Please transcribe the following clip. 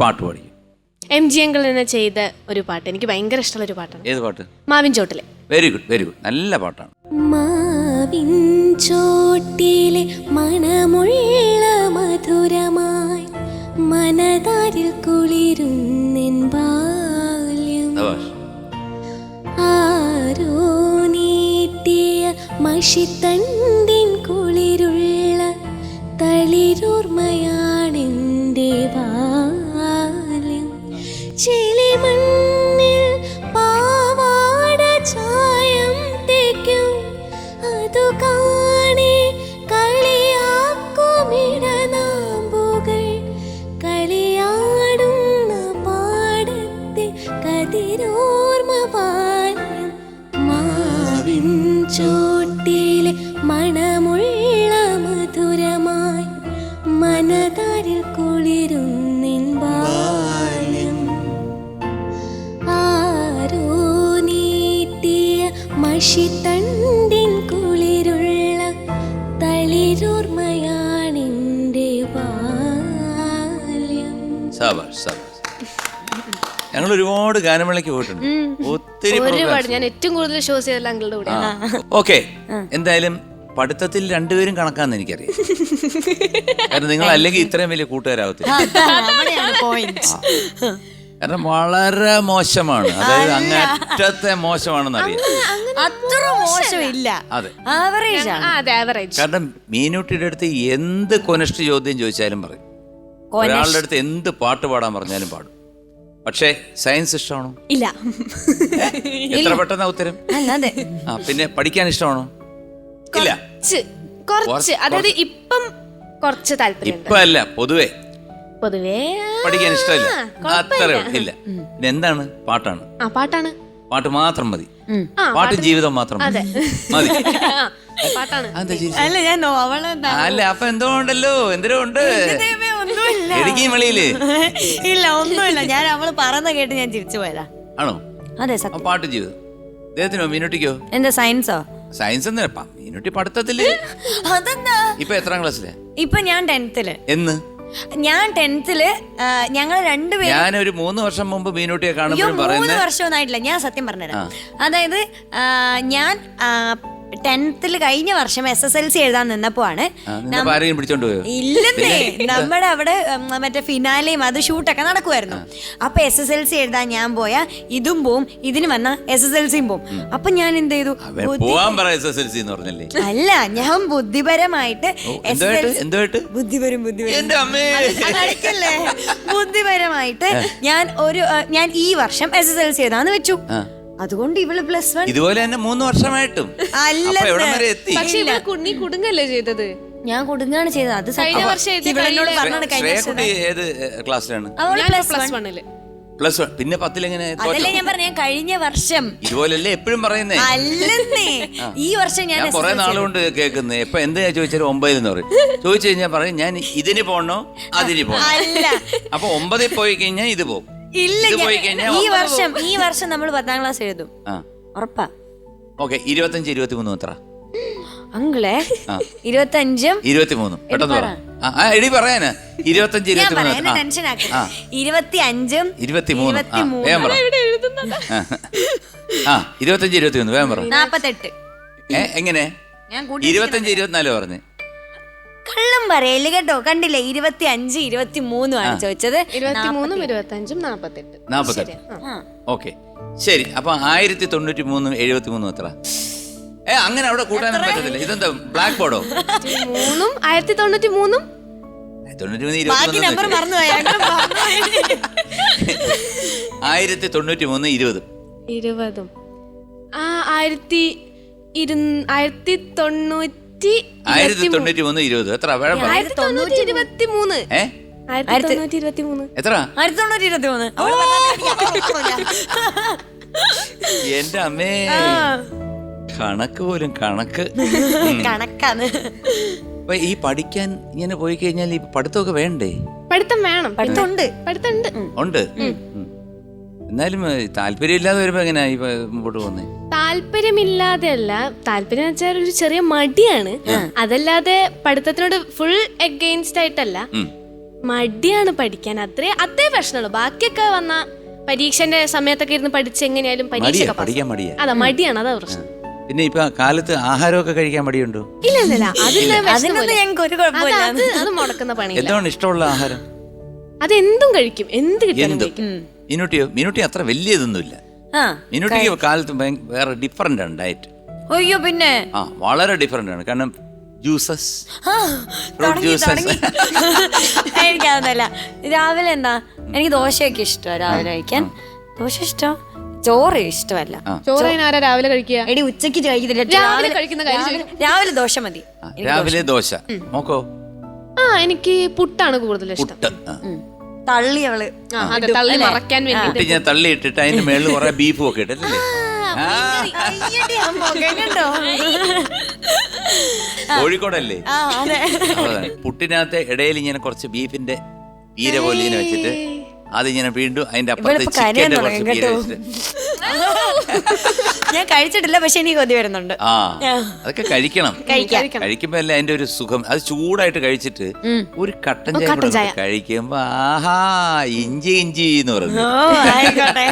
പാട്ട് പാടി. M G uncle തന്നെ ചെയ്ത ഒരു പാട്ട്. എനിക്ക് ഭയങ്കര ഇഷ്ടമുള്ള ഒരു പാട്ടാണ്. ഏത് പാട്ട്? മാവിൻ ചോട്ടിലെ. വെരി ഗുഡ് വെരി ഗുഡ് നല്ല പാട്ടാണ്. മാവിൻ ചോട്ടിലെ മണമുള്ള മാവിൻ ചോട്ടിലെ മണമുള്ള മധുരമായി മനതാരിൽ കുളിരുന്നിൻ ബാല്യം. ആരോ നീട്ടിയ മഷിത്തണ്ടിൻ കുളിരുള്ള തളിരോർമ്മയാണെന്റെ ബാല്യം. സബാഷ് സബാഷ്. ഞങ്ങൾ ഒരുപാട് ഗാനമേളയ്ക്ക് പോയിട്ടുണ്ട്. ഒത്തിരി ഒരുപാട് ഞാൻ ഏറ്റവും കൂടുതൽ ഷോസ് ചെയ്തത് അങ്കിളുടെ കൂടെ. ഓക്കെ. എന്തായാലും പഠിത്തത്തിൽ രണ്ടുപേരും കണക്കാന്ന് എനിക്കറിയാം. കാരണം നിങ്ങൾ അല്ലെങ്കിൽ ഇത്രയും വലിയ കൂട്ടുകാരാവത്തില്ല. കാരണം വളരെ മോശമാണ്. അതായത് അങ്ങറ്റത്തെ മോശമാണെന്ന് അറിയാം അത്ര മോശമില്ല. അതെ. ആവറേജ് ആ അതെ ആവറേജ് കാരണം മീനൂട്ടിയുടെ അടുത്ത് എന്ത് കൊനഷ്ട് ചോദ്യം ചോദിച്ചാലും പറയും. ഒരാളുടെ അടുത്ത് എന്ത് പാട്ട് പാടാൻ പറഞ്ഞാലും പാടും. പക്ഷേ സയൻസ് ഇഷ്ടമാണോ? ഇല്ല. എത്ര പെട്ടെന്ന ഉത്തരം? അല്ല അതെ. ആ പിന്നെ പഠിക്കാൻ ഇഷ്ടമാണോ? ഇല്ല. കുറച്ച് കുറച്ച്. അതായത് ഇപ്പം കുറച്ച് താല്പര്യം ഇപ്പൊ അല്ല പൊതുവെ. പൊതുവേ പഠിക്കാൻ ഇഷ്ടമില്ല. അത്ര. ഇല്ല. പിന്നെ എന്താണ്? പാട്ടാണ്. ആ പാട്ടാണ്. പാട്ട് മാത്രം മതി. ആ, പാട്ടും ജീവിതം മാത്രം മതി. മതി. ആ, പാട്ടാണ്. അതെന്താ ചിരിച്ചേ? അല്ല ഞാൻ നോ- അല്ല അപ്പൊ എന്തോ ഉണ്ടല്ലോ. എന്തോ ഉണ്ട് ഇടുക്കി വെളിയിൽ? ഇല്ല ഒന്നുമില്ല. ഞാൻ അവൾ പറയുന്ന കേട്ട് ഞാൻ ചിരിച്ചു പോയതാ. ആണോ? അതെ സത്യം. പാട്ട് ചെയ്തു? അദ്ദേഹത്തിനോ മീനുട്ടിക്കോ? എന്താ സയൻസോ? സയൻസ് എന്നല്ല മീനുട്ടി പഠിത്തത്തിൽ. അതെന്താ? ഇപ്പൊ എത്രാം ക്ലാസ്സിലെ? ഇപ്പൊ ഞാൻ ടെൻത്തിൽ. എന്ന്? ഞാൻ ടെൻത്തിൽ ഞങ്ങൾ രണ്ടുപേരും ഞാൻ ഒരു മൂന്ന് വർഷം മുമ്പ് മീനുട്ടിയെ കാണുമ്പോൾ മൂന്ന് വർഷമൊന്നും ആയിട്ടില്ല. ഞാൻ സത്യം പറഞ്ഞുതരാം. അതായത് ഞാൻ ടെൻത്തിൽ കഴിഞ്ഞ വർഷം എസ് എസ് എൽ സി എഴുതാൻ നിന്നപ്പോ ആണ് ഇല്ലെന്നേ. നമ്മുടെ അവിടെ മറ്റേ ഫിനാലയും അത് ഷൂട്ടൊക്കെ നടക്കുമായിരുന്നു അപ്പൊ എസ് എസ് എൽ സി എഴുതാൻ ഞാൻ പോയാ ഇതും പോവും ഇതിന് വന്ന എസ് എസ് എൽ സിയും പോവും. അപ്പൊ ഞാൻ എന്ത് ചെയ്തു? അല്ല ഞാൻ ബുദ്ധിപരമായിട്ട് ബുദ്ധിപരം ബുദ്ധിപരം. ബുദ്ധിപരമായിട്ട് ഞാൻ ഒരു ഞാൻ ഈ വർഷം എസ് എസ് എൽ സി എഴുതാന്ന് വെച്ചു. അതുകൊണ്ട് ഇവൾ പ്ലസ് വൺ ഇതുപോലെ തന്നെ മൂന്ന് വർഷമായിട്ടും. അല്ല അപ്പൊ എവിടം വരെ എത്തി? പക്ഷെ ഇവിടെ കുണ്ണി കുടുങ്ങല്ലേ ചെയ്തത്? ഞാൻ കൊടുങ്ങാണ് ചെയ്തത്. അത് സത്യം. കഴിഞ്ഞ വർഷം ഇവളെന്നോട് കഴിഞ്ഞ വർഷം ശ്രേയക്കുട്ടി ഏത് ക്ലാസ്സിലാണ്? അവൾ ഞാൻ പ്ലസ് പ്ലസ് വൺ വണ്ണിൽ പ്ലസ് വൺ പിന്നെ പത്തിലെങ്ങനെ അതല്ലേ ഞാൻ പറഞ്ഞ ഞാൻ കഴിഞ്ഞ വർഷം. ഇതുപോലല്ലേ എപ്പോഴും പറയുന്നേ? അല്ലെന്നേ. ഈ വർഷം ഞാൻ ഞാൻ കുറെ നാളുകൊണ്ട് കേൾക്കുന്നത് ഇപ്പൊ എന്ത് ഞാൻ ഒമ്പതിൽ ഒമ്പതിൽ പറയും. ചോദിച്ചു കഴിഞ്ഞാൽ പറയും ഞാൻ ഇതിന് പോണോ? അതിന് പോണോ? അല്ല. അപ്പൊ ഒമ്പതിൽ പോയി കഴിഞ്ഞാൽ ഇത് പോകും. ഇല്ല ഇത് പോയി കഴിഞ്ഞാൽ ഈ വർഷം ഈ വർഷം നമ്മൾ പത്താം ക്ലാസ് എഴുതും. ആ. ഉറപ്പാ. ഓക്കെ ഇരുപത്തഞ്ച് ഇരുപത്തി മൂന്ന് എത്ര? അങ്കിളെ. ഇരുപത്തഞ്ചും ഇരുപത്തി മൂന്ന് പെട്ടെന്ന് പറ. ആ, ആ എടി പറയാന്. ഇരുപത്തഞ്ച് ഞാൻ ഇരുപത്തി പറയാം എന്നെ മൂന്ന് ടെൻഷൻ ആക്കി ആ. ഇരുപത്തി അഞ്ചും ഇരുപത്തി മൂന്ന് ആ ഇരുപത്തിമൂന്ന്. വേഗം പറ. ആ. ആ ഇരുപത്തഞ്ച് ഇരുപത്തി മൂന്ന് വേഗം പറ. നാപ്പത്തെട്ട്. ഏ എങ്ങനെ? ഞാൻ കൂട്ടി ഇരുപത്തഞ്ച് ഇരുപത്തിനാല് പറഞ്ഞു. കള്ളം പറയൽ കേട്ടോ. കണ്ടില്ലേ? ഇരുപത്തി അഞ്ച് ഇരുപത്തി മൂന്നും ആണ് ചോദിച്ചത്. ഇരുപത്തി അഞ്ചും നാപ്പത്തെട്ട്. ഓക്കെ. ശരി. അപ്പൊ ആയിരത്തി തൊണ്ണൂറ്റി മൂന്നും എഴുപത്തി മൂന്നും എത്ര? ഏ അങ്ങനെ അവിടെ കൂട്ടാനും പറ്റത്തില്ല. ഇതെന്താ ബ്ലാക്ക് ബോർഡോ മൂന്നും ആയിരത്തി തൊണ്ണൂറ്റി മൂന്നും തൊണ്ണൂറ്റി മൂന്ന് ബാക്കി നമ്പർ ഇരുപത്തി മറന്നുപോയി അങ്കിൾ മറന്നുപോയി. ആയിരത്തി തൊണ്ണൂറ്റി മൂന്ന് ഇരുപത്. ഇരുപതും. ആ ആയിരത്തി ഇരു ആയിരത്തി തൊണ്ണൂറ്റി ആയിരത്തി തൊണ്ണൂറ്റി മൂന്ന് ഇരുപത്. എത്ര? വേണം. ആയിരത്തി തൊണ്ണൂറ്റി ഇരുപത്തി മൂന്ന് ഏ? ആയിരത്തി തൊണ്ണൂറ്റി ഇരുപത്തി മൂന്ന് എത്ര? ആയിരത്തി തൊണ്ണൂറ്റി ഇരുപത്തി മൂന്ന്. എന്റെ അമ്മേ. കണക്ക് പോലും കണക്ക്. കണക്കാണ്. അപ്പൊ ഈ പഠിക്കാൻ ഇങ്ങനെ പോയി കഴിഞ്ഞാൽ ഈ പഠിത്തമൊക്കെ വേണ്ടേ? പഠിത്തം വേണം. പഠിത്തം ഉണ്ട്. പഠിത്തം ഉണ്ട്. ഉം. എന്നാലും താല്പര്യമില്ലാതെ വരുമ്പോ എങ്ങനെയാ ഈ മുമ്പോട്ട് പോകുന്നേ? താല്പര്യമില്ലാതെ അല്ല താല്പര്യം എന്ന് വെച്ചാൽ ഒരു ചെറിയ മടിയാണ്. അതല്ലാതെ പഠിത്തത്തിനോട് ഫുൾ എഗെയിൻസ്റ്റ് ആയിട്ടല്ല. മടിയാണ് പഠിക്കാൻ. അത്രേ അത്രേ പ്രശ്നമുള്ളൂ. ബാക്കിയൊക്കെ വന്ന പരീക്ഷന്റെ സമയത്തൊക്കെ ഇരുന്ന് പഠിച്ച് എങ്ങനെയാലും മടിയാ പരീക്ഷ പഠിക്കാൻ മടിയാ. അതാ മടിയാണ്. അതാ പ്രശ്നം. പിന്നെ ഇപ്പൊ കാലത്ത് ആഹാരമൊക്കെ കഴിക്കാൻ മടിയുണ്ടോ? ഇല്ല ഇല്ല ഇല്ല. അതിന് വിഷമം അതിനൊന്നും ഇല്ല. ഞങ്ങൾക്ക് ഒരു അത് കുഴപ്പമില്ല അത് അത് മുടക്കുന്ന പണിയില്ല. എന്താണ് ഇഷ്ടമുള്ള ആഹാരം? അതെന്തും കഴിക്കും. എന്ത് കിട്ടും എന്തും. മിനുട്ടിയോ മിനുട്ടി അത്ര വലിയ ഇതൊന്നുമില്ല ആ മിനുട്ടിക്ക് കാലത്ത് വേറെ ഡിഫറെന്റ് ആണ് ഡയറ്റ് അയ്യോ പിന്നെ? ആ വളരെ ഡിഫറെന്റ് ആണ്. കാരണം ജ്യൂസസ് ആ, Fruit തുടങ്ങി, juices. തുടങ്ങി. എനിക്കതൊന്നല്ല രാവിലെ എന്താ? എനിക്ക് ദോശയൊക്കെ ഇഷ്ടമാണ് രാവിലെ കഴിക്കാൻ. ദോശ ഇഷ്ടം. ചോറ് ഇഷ്ടമല്ല. ചോറ് ആരാ രാവിലെ കഴിക്കുക? എടി ഉച്ചയ്ക്ക് കഴിക്കുന്നില്ല രാവിലെ കഴിക്കുന്ന കാര്യം രാവിലെ- രാവിലെ ദോശ മതി. രാവിലെ ദോശ. നോക്കോ ആ എനിക്ക് പുട്ടാണ് കൂടുതൽ ഇഷ്ടം. പുട്ട് ആ. തള്ളി അവൾ. അതെ തള്ളി മറക്കാൻ വേണ്ടി ഞാൻ തള്ളി ഇട്ടിട്ട് അതിന്റെ മേളിൽ കുറെ ബീഫും ഒക്കെ ഇട്ടല്ലേ? കോഴിക്കോടല്ലേ? പുട്ടിനകത്ത് ഇടയിൽ ഇങ്ങനെ കുറച്ച് ബീഫിന്റെ പീര പോലെ ഇങ്ങനെ വെച്ചിട്ട് അതിങ്ങനെ വീണ്ടും അതിന്റെ അപ്പുറത്ത് ചിക്കന്റെ കുറച്ച് പീര വെച്ചിട്ട് ഞാൻ കഴിച്ചിട്ടില്ല പക്ഷെ എനിക്ക് കൊതി വരുന്നുണ്ട്. ആ അതൊക്കെ കഴിക്കണം. കഴിക്കാം. കഴിക്കുമ്പോ അല്ലേ അതിന്റെ ഒരു സുഖം. അത് ചൂടായിട്ട് കഴിച്ചിട്ട് ഒരു കട്ടൻ ചായ കൂടെ കഴിക്കുമ്പോ ആഹാ ഇഞ്ചി ഇഞ്ചി എന്ന് പറഞ്ഞു. ഓ ആയിക്കോട്ടെ.